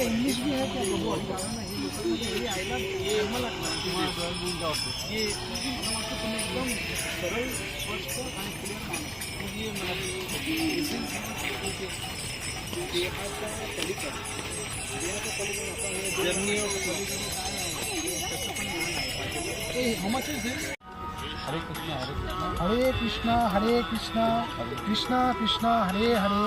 English भी है क्या एकदम सरळ स्पष्ट आणि जर्नी ऑफ़ हरे कृष्णा हरे कृष्णा। हरे कृष्णा कृष्णा हरे हरे।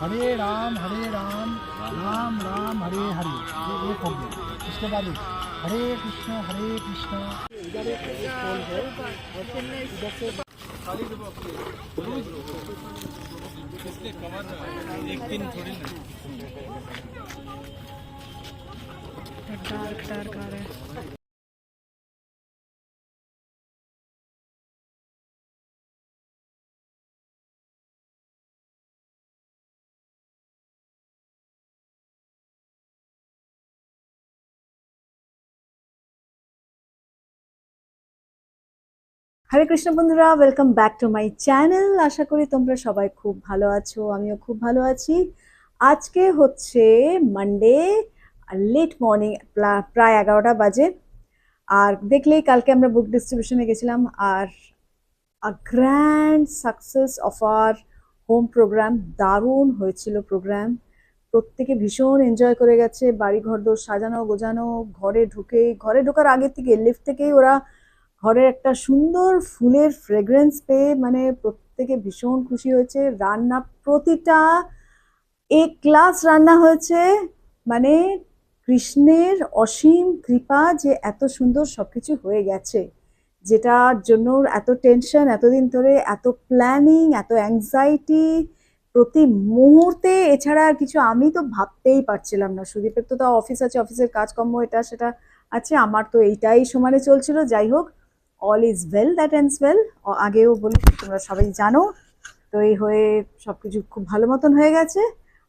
हरे राम हरे राम राम राम हरे हरे। ये एक हो गया। उसके बाद एक। हरे कृष्णा हरे कृष्णा। इधर है इधर से इसके कवर एक दिन थोड़ी डार्क डार्क आ रहा है। হরে কৃষ্ণ বন্ধুরা welcome back to my channel আশা করি তোমরা সবাই খুব ভালো আছো, আমিও খুব ভালো আছি। আজকে হচ্ছে মানডে লেট মর্নিং প্রায় এগারোটা বাজে। আর দেখলেই কালকে আমরা বুক ডিস্ট্রিবিউশনে গেছিলাম, আর a grand success of our home programme দারুণ হয়েছিল প্রোগ্রাম প্রত্যেকে ভীষণ এনজয় করে গেছে বাড়ি ঘর দোর সাজানো গোজানো ঘরে ঢুকে ঘরে ঢোকার আগে থেকে লিফট থেকেই ওরা ঘরের একটা সুন্দর ফুলের ফ্রেগ্রেন্স পেয়ে মানে প্রত্যেকে ভীষণ খুশি হয়েছে। রান্না প্রতিটা এক ক্লাস রান্না হয়েছে। মানে কৃষ্ণের অসীম কৃপা যে এত সুন্দর সবকিছু হয়ে গেছে, যেটার জন্য এত টেনশন এতদিন ধরে এত প্ল্যানিং এত অ্যাংজাইটি প্রতি মুহূর্তে। এছাড়া আর কিছু আমি তো ভাবতেই পারছিলাম না। সুদীপের তো তাও অফিস আছে অফিসের কাজকর্ম এটা সেটা আছে, আমার তো এইটাই সমানে চলছিল। যাই হোক all is well that ends well আগেও বলি, তোমরা সবাই জানো। তো এই হয়ে সব কিছু খুব ভালো মতন হয়ে গেছে।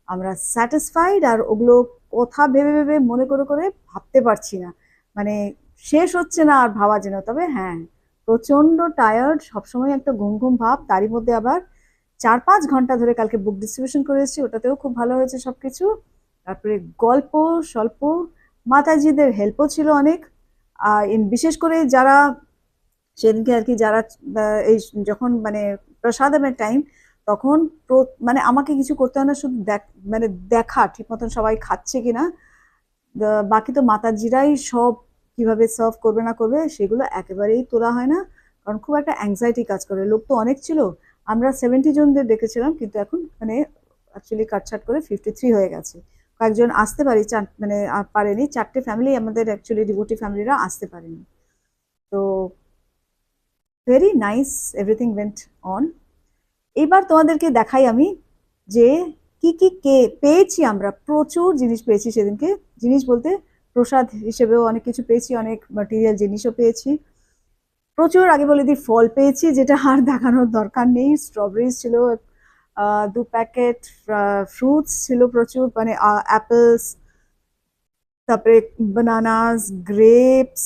আমরা স্যাটিসফাইড আর ওগুলো কথা ভেবে ভেবে মনে করে করে ভাবতে পারছি না। মানে শেষ হচ্ছে না আর ভাবা যেন। তবে হ্যাঁ প্রচণ্ড টায়ার্ড সবসময় একটা ঘুম ঘুম ভাব। তারই মধ্যে আবার চার পাঁচ ঘণ্টা ধরে কালকে বুক ডিস্ট্রিবিউশন করে এসেছি, ওটাতেও খুব ভালো হয়েছে সব কিছু তারপরে গল্প, স্বল্প, মাতাজিদের হেল্পও ছিল অনেক। আর বিশেষ করে যারা সেদিনকে আর কি যারা এই যখন মানে প্রসাদমের টাইম তখন মানে আমাকে কিছু করতে হয় না শুধু দেখ মানে দেখা ঠিক মতন সবাই খাচ্ছে কিনা। আহ, বাকি তো মাতাজিরাই সব কীভাবে সার্ভ করবে না করবে সেগুলো একেবারেই তোলা হয় না। কারণ খুব একটা অ্যাংজাইটি কাজ করে। লোক তো অনেক ছিল। আমরা সেভেন্টি জনদের ডেকেছিলাম কিন্তু এখন মানে অ্যাকচুয়ালি কাটছাট করে ফিফটি থ্রি হয়ে গেছে। কয়েকজন আসতে পারি চার মানে পারেনি। চারটে ফ্যামিলি আমাদের অ্যাকচুয়ালি ডিভোটি ফ্যামিলিরা আসতে পারেনি। তো very nice everything went on এইবার তোমাদেরকে দেখাই আমি যে কি কি কে পেয়েছি আমরা, প্রচুর জিনিস পেয়েছি সেদিনকে। জিনিস বলতে প্রসাদ হিসেবেও অনেক কিছু পেয়েছি, অনেক ম্যাটেরিয়াল জিনিসও পেয়েছি। প্রচুর আগে বলে দিই ফল পেয়েছি, যেটা আর দেখানোর দরকার নেই। স্ট্রবেরিজ ছিল দু প্যাকেট ফ্রুটস ছিল প্রচুর মানে অ্যাপেলস তারপরে বানানাস গ্রেপস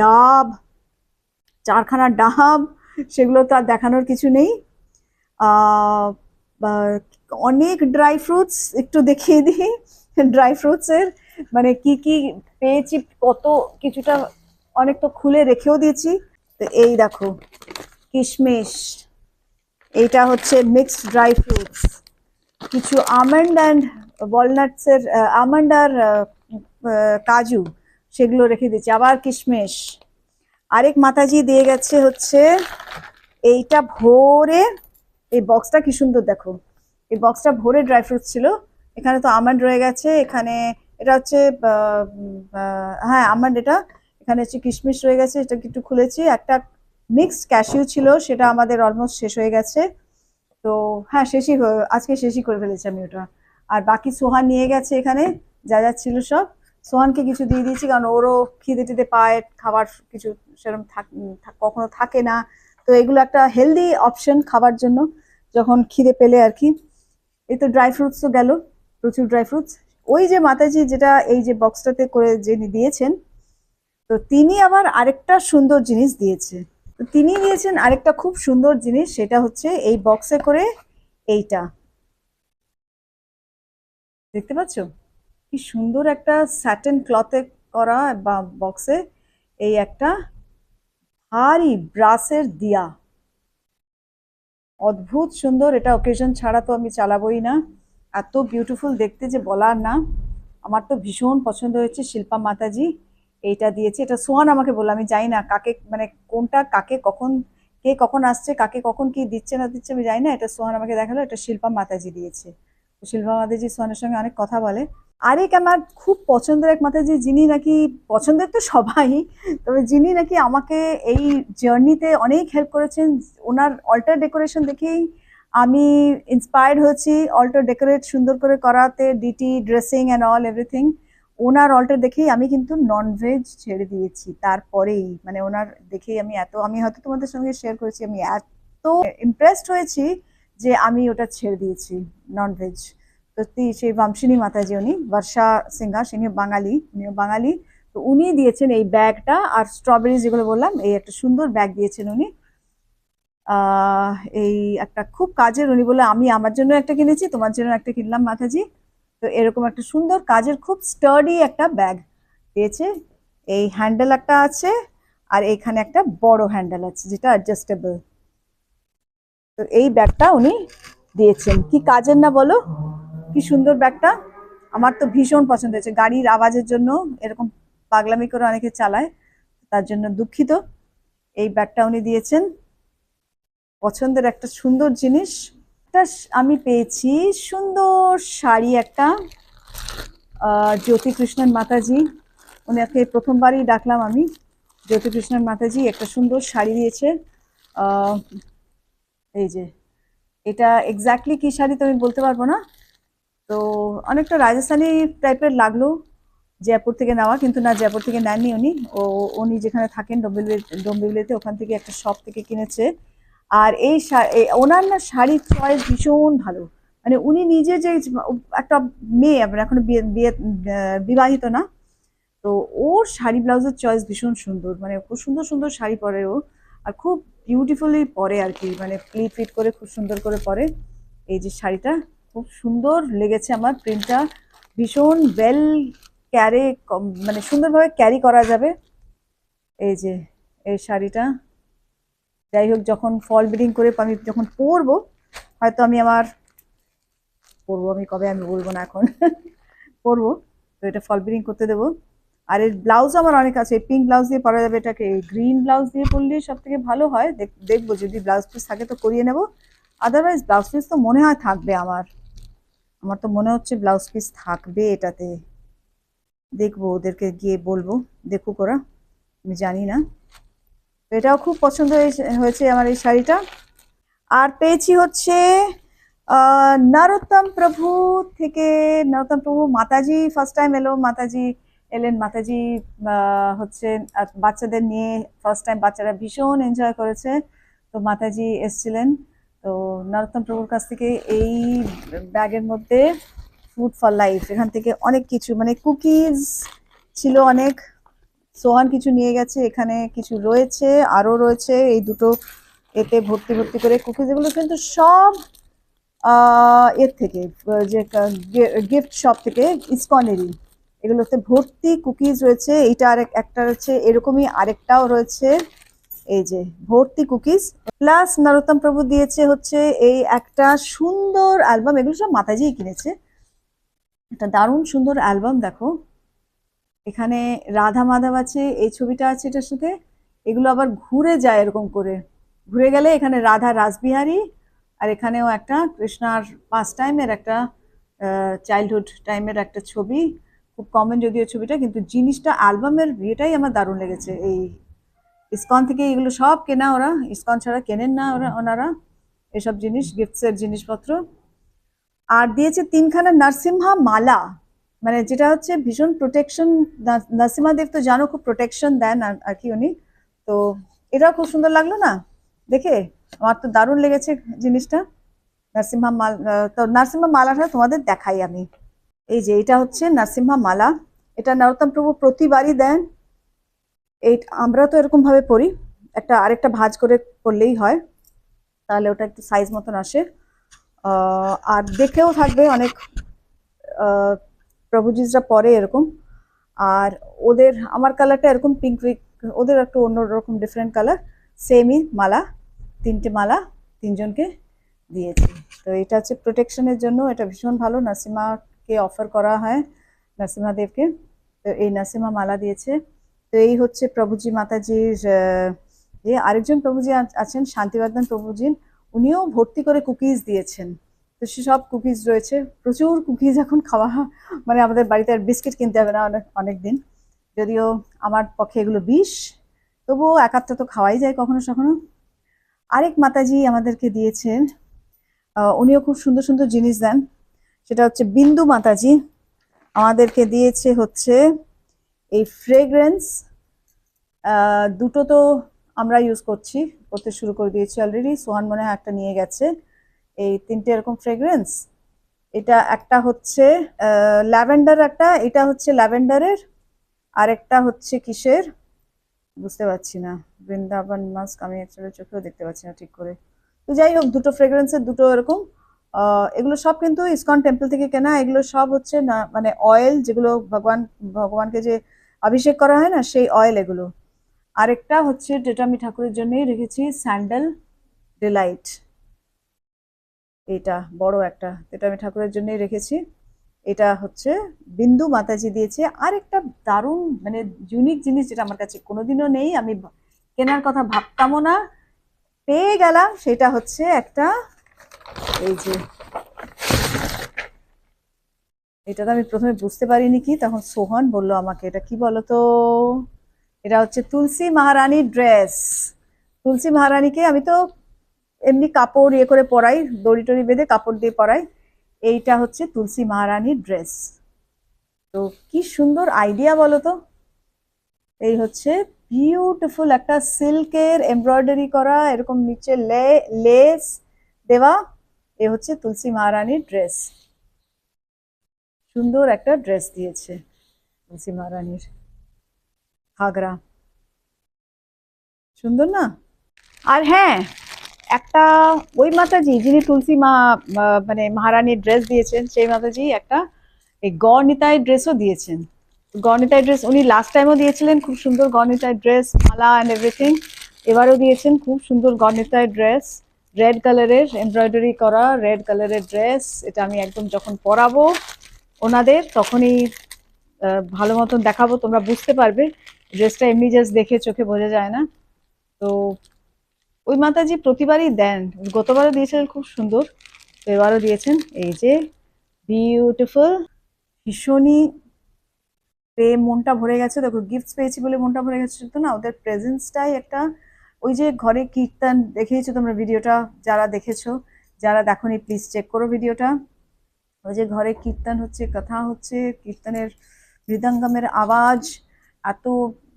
ডাব চারখানা ডাহাব সেগুলো তো আর দেখানোর কিছু নেই। অনেক ড্রাই ফ্রুটস, একটু দেখিয়ে দিই। ড্রাই ফ্রুটসের মানে কি কি পেয়েছি, কত কিছুটা অনেক তো খুলে রেখেও দিয়েছি। তো এই দেখো, কিশমিশ। এইটা হচ্ছে মিক্সড ড্রাই ফ্রুটস কিছু আমন্ড অ্যান্ড ওয়ালনাটসের আমন্ড আর কাজু, সেগুলো রেখে দিয়েছি। আবার কিশমিশ। আরেক মাতাজি দিয়ে গেছে হচ্ছে, এইটা ভোরে, এই বক্সটা কি সুন্দর দেখো। এই বক্সটা ভোরে ড্রাই ফ্রুটস ছিল। এখানে তো আমন্ড রয়ে গেছে, এখানে এটা হচ্ছে হ্যাঁ আমন্ড এটা। এখানে হচ্ছে কিশমিশ রয়ে গেছে, এটা একটু খুলেছি। একটা মিক্সড ক্যাশিউ ছিল, সেটা আমাদের অলমোস্ট শেষ হয়ে গেছে। তো হ্যাঁ শেষই আজকে শেষই করে ফেলেছি আমি ওটা। আর বাকি সোহান নিয়ে গেছে এখানে, যা যা ছিল সব। সোহানকে কিছু দিয়ে দিয়েছি, কারণ ওরও খিদে টিদে পায়, খাবার কিছু সেরকম কখনো থাকে না। তো এগুলো একটা হেলদি অপশন খাবার জন্য, যখন খিদে পেলে আর কি। এই তো ড্রাই ফ্রুটস তো গেল, প্রচুর ড্রাই ফ্রুটস ওই যে মাতাজি যেটা এই যে বক্সটাতে করে যিনি দিয়েছেন, তো তিনি আবার আরেকটা সুন্দর জিনিস দিয়েছে। তো তিনি দিয়েছেন আরেকটা খুব সুন্দর জিনিস, সেটা হচ্ছে এই বক্সে করে এইটা। দেখতে পাচ্ছ? কি সুন্দর একটা স্যাটেন ক্লথে করা বা বক্সে এই একটা ভারী ব্রাসের দিয়া। অদ্ভুত সুন্দর, এটা অকেশন ছাড়া তো আমি চালাবোই না। এত বিউটিফুল দেখতে যে বলার না। আমার তো ভীষণ পছন্দ হয়েছে শিল্পা মাতাজি, এইটা দিয়েছে। এটা সোহান আমাকে বলল, আমি জানি না, কাকে মানে কোনটা, কাকে কখন, কে কখন আসছে, কাকে কখন কি দিচ্ছে না দিচ্ছে আমি জানি না। এটা সোহান আমাকে দেখাল, এটা শিল্পা মাতাজি দিয়েছে। শিল্পা মাতাজি সোহানের সঙ্গে অনেক কথা বলে। আরেক আমার খুব পছন্দের এক মাথায় যে যিনি নাকি, পছন্দের তো সবাই, তবে যিনি নাকি আমাকে এই জার্নিতে অনেক হেল্প করেছেন। ওনার অল্টার ডেকোরেশন দেখেই আমি ইন্সপায়ার্ড হয়েছি। অল্টার ডেকোরেট সুন্দর করে করাতে deity dressing and all everything owner altar দেখেই আমি কিন্তু ননভেজ ছেড়ে দিয়েছি। তারপরেই মানে ওনার দেখেই আমি এত, আমি হয়তো তোমাদের সঙ্গে শেয়ার করেছি, আমি এত ইমপ্রেসড হয়েছি যে আমি ওটা ছেড়ে দিয়েছি ননভেজ সত্যি সেই বংশিনী মাতাজি উনি, বর্ষা সিংহা তিনি বাঙালি উনিও বাঙালি। তো উনি দিয়েছেন এই ব্যাগটা আর স্ট্রবেরি যেগুলো বললাম, এই একটা সুন্দর ব্যাগ দিয়েছেন উনি। এই একটা খুব কাজের উনি বলে, আমি আমার জন্য একটা কিনেছি, তোমার জন্য একটা কিনলাম মাতাজি। তো এরকম একটা সুন্দর কাজের, খুব স্টার্ডি একটা ব্যাগ দিয়েছে। এই হ্যান্ডেল একটা আছে আর এখানে একটা বড় হ্যান্ডেল আছে, যেটা অ্যাডজাস্টেবল তো এই ব্যাগটা উনি দিয়েছেন। কি কাজের না বলো? কি সুন্দর ব্যাগটা। আমার তো ভীষণ পছন্দ হয়েছে। গাড়ির আওয়াজের জন্য এরকম পাগলামি করে অনেকে চালায় তার জন্য দুঃখিত। এই ব্যাগটা উনি দিয়েছেন। পছন্দের একটা সুন্দর জিনিস। আমি পেয়েছি সুন্দর শাড়ি একটা আহ, জ্যোতি কৃষ্ণন মাতাজি। ওনাকে প্রথমবারই ডাকলাম আমি। জ্যোতি কৃষ্ণন মাতাজি একটা সুন্দর শাড়ি দিয়েছে। এই যে এটা এক্স্যাক্টলি কি শাড়ি তো আমি বলতে পারব না। অনেকটা রাজস্থানি টাইপের লাগল জয়পুর থেকে নেওয়া, কিন্তু না, জয়পুর থেকে নেননি উনি। ও, উনি যেখানে থাকেন ডোম্বিবলিতে ওখান থেকে একটা শপ থেকে কিনেছে। আর এই ওনার না শাড়ির চয়েস ভীষণ ভালো। মানে উনি নিজে যে একটা মেয়ে আবার এখনও বিয়ে বিবাহিত না, তো ওর শাড়ি ব্লাউজের চয়েস ভীষণ সুন্দর। মানে খুব সুন্দর সুন্দর শাড়ি পরে ও। আর খুব বিউটিফুলি পরে আর কি মানে প্লিট ফিট করে খুব সুন্দর করে পরে এই যে শাড়িটা। খুব সুন্দর লেগেছে আমার প্রিন্টটা ভীষণ ওয়েল ক্যারে মানে সুন্দরভাবে ক্যারি করা যাবে। এই যে, এই শাড়িটা। যাই হোক, যখন ফল ব্রিডিং করে আমি যখন পরবো, হয়তো আমি আমার, পরবো আমি কবে আমি বলব না এখন। পরবো, তো এটা ফল ব্রিডিং করতে দেবো। আর এর ব্লাউজ আমার অনেক আছে পিঙ্ক ব্লাউজ দিয়ে পরা যাবে এটাকে। গ্রিন ব্লাউজ দিয়ে পরলে সব থেকে ভালো হয়। দেখ- দেখব যদি ব্লাউজ পিস থাকে তো করিয়ে নেব। আদারওয়াইজ ব্লাউজ পিস তো মনে হয় থাকবে আমার। আমার তো মনে হচ্ছে ব্লাউজ পিস থাকবে এটাতে। দেখব ওদেরকে গিয়ে বলব, দেখুক ওরা, আমি জানি না। এটাও খুব পছন্দ হয়েছে- আমার এই শাড়িটা। আর পেয়েছি হচ্ছে নরোত্তম প্রভু থেকে, নরোত্তম প্রভু মাতাজি ফার্স্ট টাইম এলো মাতাজি, এলেন মাতাজি হচ্ছে বাচ্চাদের নিয়ে ফার্স্ট টাইম বাচ্চারা ভীষণ এনজয় করেছে। তো মাতাজি এসছিলেন। তো নরোত্তম প্রভুর কাছ থেকে এই ব্যাগের মধ্যে ফুড ফর লাইফ এখান থেকে অনেক কিছু মানে কুকিজ ছিল অনেক, সোহান কিছু নিয়ে গেছে, এখানে কিছু রয়েছে, আরও রয়েছে, এই দুটো এতে ভর্তি ভর্তি করে কুকিজ এগুলো কিন্তু সব এর থেকে, যে গিফট শপ থেকে ইসকনেরই এগুলোতে ভর্তি কুকিজ রয়েছে, এইটা আরেক, একটা রয়েছে এরকমই আরেকটাও রয়েছে এই যে ভর্তি কুকিজ প্লাস নরোত্তম প্রভু দিয়েছে হচ্ছে এই একটা সুন্দর অ্যালবাম এগুলো সব মাতাজিই কিনেছে। একটা দারুণ সুন্দর অ্যালবাম দেখো। এখানে রাধা মাধব আছে, এই ছবিটা আছে এটার সাথে। এগুলো আবার ঘুরে যায় এরকম করে। ঘুরে গেলে এখানে রাধা রাসবিহারী, আর এখানেও একটা কৃষ্ণার পাস টাইমের একটা চাইল্ডহুড টাইমের একটা ছবি। খুব কমন যদিও ছবিটা, কিন্তু জিনিসটা অ্যালবামের ইয়েটাই আমার দারুণ লেগেছে, এই ইসকন থেকে এগুলো সব কেনা ওরা ইসকন ছাড়া কেনেন না ওরা ওনারা এসব জিনিস গিফটসের জিনিসপত্র। আর দিয়েছে তিনখানা নারসিমহা মালা। মানে যেটা হচ্ছে ভীষণ প্রোটেকশন নরসিংহদেব তো জানো খুব প্রোটেকশন দেন আর আর কি উনি। তো এটাও খুব সুন্দর লাগল না? দেখে আমার তো দারুণ লেগেছে জিনিসটা। নারসিমহা মাল তো নারসিমহা মালাটা তোমাদের দেখাই আমি। এই যে এটা হচ্ছে নারসিমহা মালা। এটা নরোত্তম প্রভু প্রতিবারই দেন। এই আমরা তো এরকম ভাবে পড়ি একটা আরেকটা ভাঁজ করে পড়লেই হয়, তাহলে ওটা একটু সাইজ মতন আসে। আর দেখেও থাকবে অনেক প্রভুজিসরা পরে এরকম। আর ওদের, আমার কালারটা এরকম পিঙ্ক ওদের একটু অন্য রকম ডিফারেন্ট কালার সেমই মালা, তিনটে মালা তিনজনকে দিয়েছি। তো এটা হচ্ছে প্রোটেকশনের জন্য, এটা ভীষণ ভালো, নাসিমাকে অফার করা হয় নরসিমা দেবকে তো এই নরসিমা মালা দিয়েছে। তো এই হচ্ছে প্রভুজি মাতাজির যে আরেকজন প্রভুজি আছেন, শান্তিবর্ধন প্রভুজি উনিও ভর্তি করে কুকিজ দিয়েছেন। তো সেসব কুকিজ রয়েছে। প্রচুর কুকিজ এখন খাওয়া মানে আমাদের বাড়িতে আর বিস্কিট কিনতে হবে না অনেক অনেক দিন। যদিও আমার পক্ষে এগুলো বিষ, তবুও এক আধটা তো খাওয়াই যায় কখনো কখনো আরেক মাতাজি আমাদেরকে দিয়েছেন উনিও খুব সুন্দর সুন্দর জিনিস দেন। সেটা হচ্ছে বিন্দু মাতাজি। আমাদেরকে দিয়েছে হচ্ছে এই ফ্রেগ্রেন্স দুটো তো আমরা ইউজ করছি। করতে শুরু করে দিয়েছি অলরেডি সোহান মনে হয় একটা নিয়ে গেছে। এই তিনটে এরকম ফ্রেগ্রেন্স এটা একটা হচ্ছে ল্যাভেন্ডার একটা, এটা হচ্ছে ল্যাভেন্ডারের আর একটা হচ্ছে কিসের? বুঝতে পারছি না। বৃন্দাবন মাস্ক, আমি অ্যাকচুয়ালি চোখেও দেখতে পাচ্ছি না ঠিক করে। তো যাই হোক, দুটো ফ্রেগ্রেন্সের দুটো এরকম। এগুলো সব কিন্তু ইসকন টেম্পল থেকে কেনা। এগুলো সব হচ্ছে না মানে অয়েল যেগুলো ভগবান, ভগবানকে যে অভিষেক করা হয় না, সেই অয়েল এগুলো। আরেকটা হচ্ছে যেটা আমি ঠাকুরের জন্যই রেখেছি স্যান্ডেল ডিলাইট এটা বড় একটা এটা আমি ঠাকুরের জন্যই রেখেছি। এটা হচ্ছে বিন্দু মাতাজি দিয়েছে। আর একটা দারুণ মানে ইউনিক জিনিস যেটা আমার কাছে কোনোদিনও নেই, আমি কেনার কথা ভাবতামও না, পেয়ে গেলাম। সেটা হচ্ছে একটা, এই যে এটা তো আমি প্রথমে বুঝতে পারিনি কি, তখন সোহন বলল, আমাকে এটা কি বলতো? এটা হচ্ছে তুলসী মহারানীর ড্রেস। তুলসী মহারানীকে আমি তো এমনি কাপড় ইয়ে করে পরাই দড়ি টড়ি বেঁধে কাপড় দিয়ে পরাই। এইটা হচ্ছে তুলসী মহারানীর ড্রেস। তো কি সুন্দর আইডিয়া বলো তো এই হচ্ছে বিউটিফুল একটা সিল্কের এমব্রয়ডারি করা, এরকম নিচে লেস দেওয়া, এ হচ্ছে তুলসী মহারানীর ড্রেস। সুন্দর একটা ড্রেস দিয়েছে তুলসী মহারানীর ঘাগরা। সুন্দর না? আর হ্যাঁ একটা ওই মাতাজি যিনি তুলসী মা মানে মহারানীর ড্রেস দিয়েছেন, সেই মাতাজি একটা এই গড়নিতাই ড্রেসও দিয়েছেন। গড়নিতাই ড্রেস উনি লাস্ট টাইমও দিয়েছিলেন, খুব সুন্দর গড়নিতাই ড্রেস মালা অ্যান্ড এভরিথিং এবারও দিয়েছেন খুব সুন্দর গড়নিতাই ড্রেস রেড কালারের এমব্রয়ডারি করা রেড কালারের ড্রেস এটা আমি একদম যখন পরাবো ওনাদের, তখনই ভালো মতন দেখাবো, তোমরা বুঝতে পারবে। ড্রেসটা এমনি জাস্ট দেখে চোখে বোঝা যায় না। তো, ওই মাতাজি প্রতিবারই দেন। গতবারও দিয়েছিলেন, খুব সুন্দর। তো এবারও দিয়েছেন। এই যে বিউটিফুল ভীষণই পেয়ে মনটা ভরে গেছে। দেখো গিফটস পেয়েছি বলে মনটা ভরে গেছে, তো না, ওদের প্রেজেন্সটাই একটা, ওই যে ঘরে কীর্তন দেখিয়েছো তোমরা, ভিডিওটা যারা দেখেছ, যারা দেখোনি প্লিজ চেক করো ভিডিওটা। ওই যে ঘরে কীর্তন হচ্ছে, কথা হচ্ছে, কীর্তনের মৃদঙ্গমের আওয়াজ, এত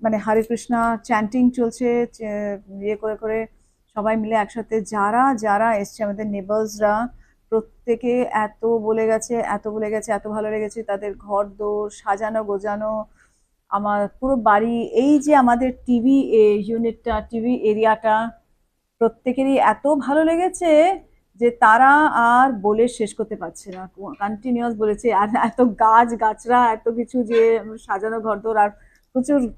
মানে হরে কৃষ্ণা চ্যান্টিং চলছে ইয়ে করে করে সবাই মিলে একসাথে যারা যারা এসছে আমাদের নেবার্সরা প্রত্যেকে এত বলে গেছে, এত বলে গেছে, এত ভালো লেগেছে, তাদের ঘর দোর সাজানো, গোজানো, আমার পুরো বাড়ি, এই যে আমাদের টিভি ইউনিটটা টিভি এরিয়াটা প্রত্যেকেরই এত ভালো লেগেছে যে তারা আর বলে শেষ করতে পারছে না। কন্টিনিউয়াস বলেছে, আর এত গাছ গাছরা এত কিছু যে সাজানো ঘরদোর আর প্রচুর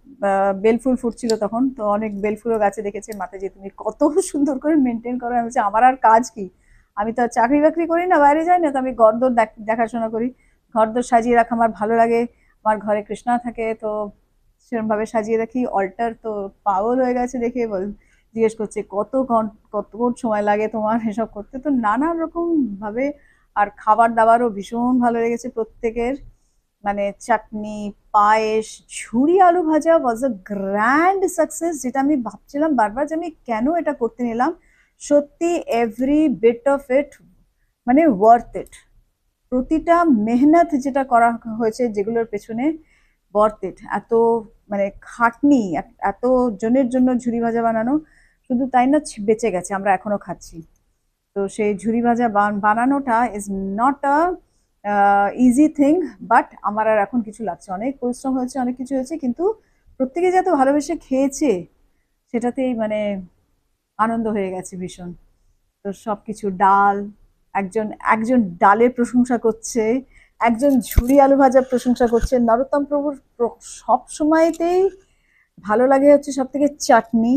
বেলফুল ফুটছিল তখন। তো অনেক বেলফুলও গাছে দেখেছে যে, তুমি কত সুন্দর করে মেনটেন করো। আমি বলছি, আমার আর কাজ কি? আমি তো চাকরি বাকরি করি না, বাইরে যাই না, তো আমি ঘরদোর দেখ- দেখাশোনা করি। ঘরদোর সাজিয়ে রাখা আমার ভালো লাগে, আমার ঘরে কৃষ্ণা থাকে, তো সেরকমভাবে সাজিয়ে রাখি। অল্টার তো পাগল হয়ে গেছে দেখে বল জিজ্ঞেস করছে, কত ঘন- কতক্ষণ সময় লাগে তোমার এসব করতে? তো নানান রকম ভাবে আর খাবার দাবারও ভীষণ ভালো লেগেছে প্রত্যেকের। মানে চাটনি, পায়েস ঝুড়ি আলু ভাজা ওয়াজ আ গ্র্যান্ড সাকসেস যেটা আমি ভাবছিলাম বারবার যে আমি কেন এটা করতে নিলাম। সত্যি এভরি বিট অফ ইট মানে ওয়ার্থ ইট প্রতিটা মেহনত যেটা করা হয়েছে যেগুলোর পেছনে ওয়ার্থ এত মানে খাটনি, এত জনের জন্য ঝুড়ি ভাজা বানানো শুধু তাই না বেঁচে গেছে, আমরা এখনও খাচ্ছি। তো সেই ঝুরি ভাজা বানানোটা is not a easy thing but আমার আর এখন কিছু লাগছে। অনেক পরিশ্রম হয়েছে, অনেক কিছু হয়েছে, কিন্তু প্রত্যেকে যে এত ভালোবেসে খেয়েছে, সেটাতেই মানে আনন্দ হয়ে গেছে ভীষণ। তো সব কিছু ডাল, একজন একজন ডালের প্রশংসা করছে, একজন ঝুড়ি আলু ভাজার প্রশংসা করছে। নরোত্তম প্রভুর প্র- সব সময়তেই ভালো লাগে হচ্ছে সব থেকে চাটনি।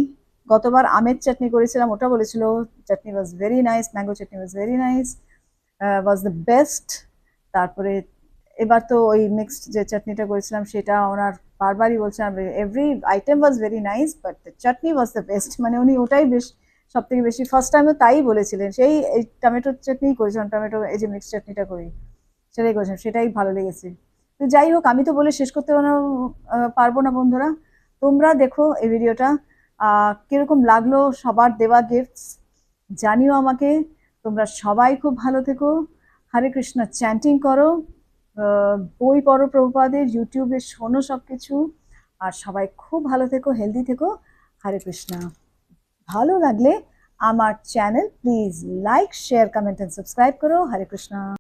গতবার আমের চাটনি করেছিলাম, ওটা বলেছিল chutney was very nice mango chutney was very nice was the best তারপরে এবার তো ওই মিক্সড যে চাটনিটা করেছিলাম, সেটা ওনার বারবারই বলছেন every item was very nice but the chutney was the best মানে উনি ওটাই বেশ সব থেকে বেশি ফার্স্ট টাইমও তাই বলেছিলেন, সেই এই টমেটোর চাটনি করেছিলাম টমেটো এই যে মিক্সড চাটনিটা করি, সেটাই করেছিলাম, সেটাই ভালো লেগেছে। তো যাই হোক, আমি তো বলে শেষ করতে পারো- পারব না বন্ধুরা, তোমরা দেখো এই ভিডিওটা কীরকম লাগল সবার দেওয়া গিফটস জানিও আমাকে। তোমরা সবাই খুব ভালো থেকো। হরে কৃষ্ণ চ্যান্টিং করো। বই পড়ো প্রভুপাদের ইউটিউবে শোনো সব কিছু আর সবাই খুব ভালো থেকো হেলদি থেকো। হরে কৃষ্ণ। ভালো লাগলে আমার channel please like share comment and subscribe করো। হরে কৃষ্ণ।